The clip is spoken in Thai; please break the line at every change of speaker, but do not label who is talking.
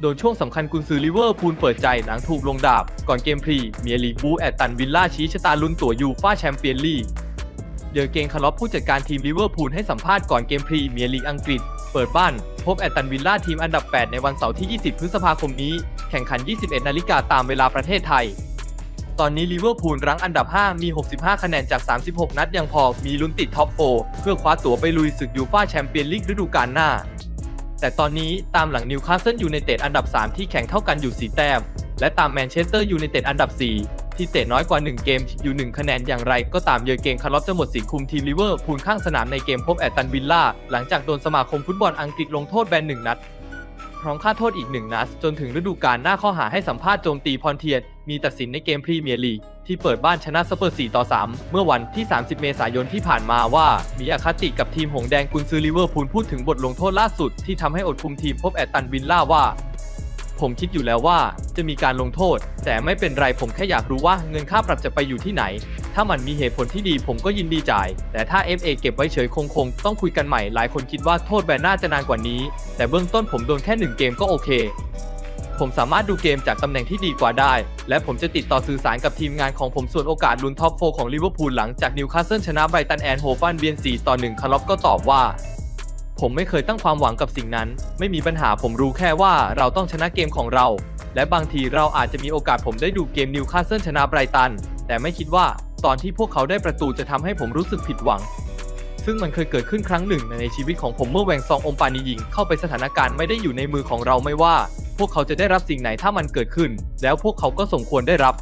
โดนช่วงสำคัญกุนซือลิเวอร์พูลเปิดใจหลังถูกลงดาบ ก่อนเกมพรีเมียร์ลีกบูแอตตันวิลล่าชี้ชะตาลุ้นตั๋วยูฟ่าแชมเปี้ยนลีกเยอเกนคาร์ลอฟผู้จัดการทีมลิเวอร์พูลให้สัมภาษณ์ก่อนเกมพรีเมียร์ลีกอังกฤษ เปิดบ้าน พบแอตตันวิลล่าทีมอันดับ 8 ในวันเสาร์ที่ 20 พฤษภาคมนี้ แข่งขัน 21 นาฬิกาตามเวลาประเทศไทย ตอนนี้ลิเวอร์พูลรั้งอันดับ 5 มี 65 คะแนนจาก 36 นัดยังพอมีลุ้นติดท็อป4เพื่อคว้าตั๋วไปลุยศึกยูฟ่าแชมเปี้ยนลีกฤดูกาลหน้า แต่ตอนนี้ตามหลังนิวคาสเซิลยูไนเต็ดอันดับ 3 ที่แข่งเท่ากันอยู่ 4 แต้ม และตามแมนเชสเตอร์ยูไนเต็ดอันดับ 4 ที่เตะน้อยกว่า 1 เกมอยู่ 1 คะแนนอย่างไร ก็ตามเยอเกงคาร์ลอสจะหมดสิทธิ์คุมทีมลิเวอร์พูลข้างสนามในเกมพบแอตตันวิลล่าหลังจากโดนสมาคมฟุตบอลอังกฤษลงโทษแบนหนึ่งนัด พร้อมค่าโทษอีกหนึ่งนัดจนถึงฤดูกาลหน้าข้อหาให้สัมภาษณ์โจมตีพรเทียน มีตัดสินในเกมพรีเมียร์ลีกที่เปิดบ้านชนะสเปอร์ 4 ต่อ 3 เมื่อวันที่ 30 เมษายนที่ผ่านมาว่า มีอคติกับทีมหงแดงกุนซือลิเวอร์พูลพูดถึงบทลงโทษล่าสุดที่ทำให้อดคุมทีมพบแอตตันวินล่าว่า ผมคิดอยู่แล้วว่าจะมีการลงโทษ แต่ไม่เป็นไรผมแค่อยากรู้ว่าเงินค่าปรับจะไปอยู่ที่ไหน ถ้ามันมีเหตุผลที่ดีผมก็ยินดีจ่าย แต่ถ้า FA เก็บไว้เฉยคงคงต้องคุยกันใหม่หลายคนคิดว่าโทษแบนน่าจะนานกว่านี้ แต่เบื้องต้นผมโดนแค่หนึ่งเกมก็โอเค ผมสามารถดูเกมจากตำแหน่งที่ดีกว่าได้ และผมจะติดต่อสื่อสารกับทีมงานของผมส่วนโอกาสลุ้นท็อปโฟของลิเวอร์พูลหลังจากนิวคาสเซิลชนะไบรตันแอนโฮฟันเบียน4ต่อ1คาร์ลอฟก็ตอบว่า ผมไม่เคยตั้งความหวังกับสิ่งนั้น ไม่มีปัญหาผมรู้แค่ว่าเราต้องชนะเกมของเรา และบางทีเราอาจจะมีโอกาสผมได้ดูเกมนิวคาสเซิลชนะไบรตัน แต่ไม่คิดว่าตอนที่พวกเขาได้ประตูจะทำให้ผมรู้สึกผิดหวัง ซึ่งมันเคยเกิดขึ้นครั้งหนึ่งในชีวิตของผมเมื่อแวงซองอมปานียิงเข้าไปสถานการณ์ไม่ได้อยู่ในมือของเราไม่ว่า พวกเขาจะได้รับสิ่งไหนถ้ามันเกิดขึ้น แล้วพวกเขาก็สมควรได้รับ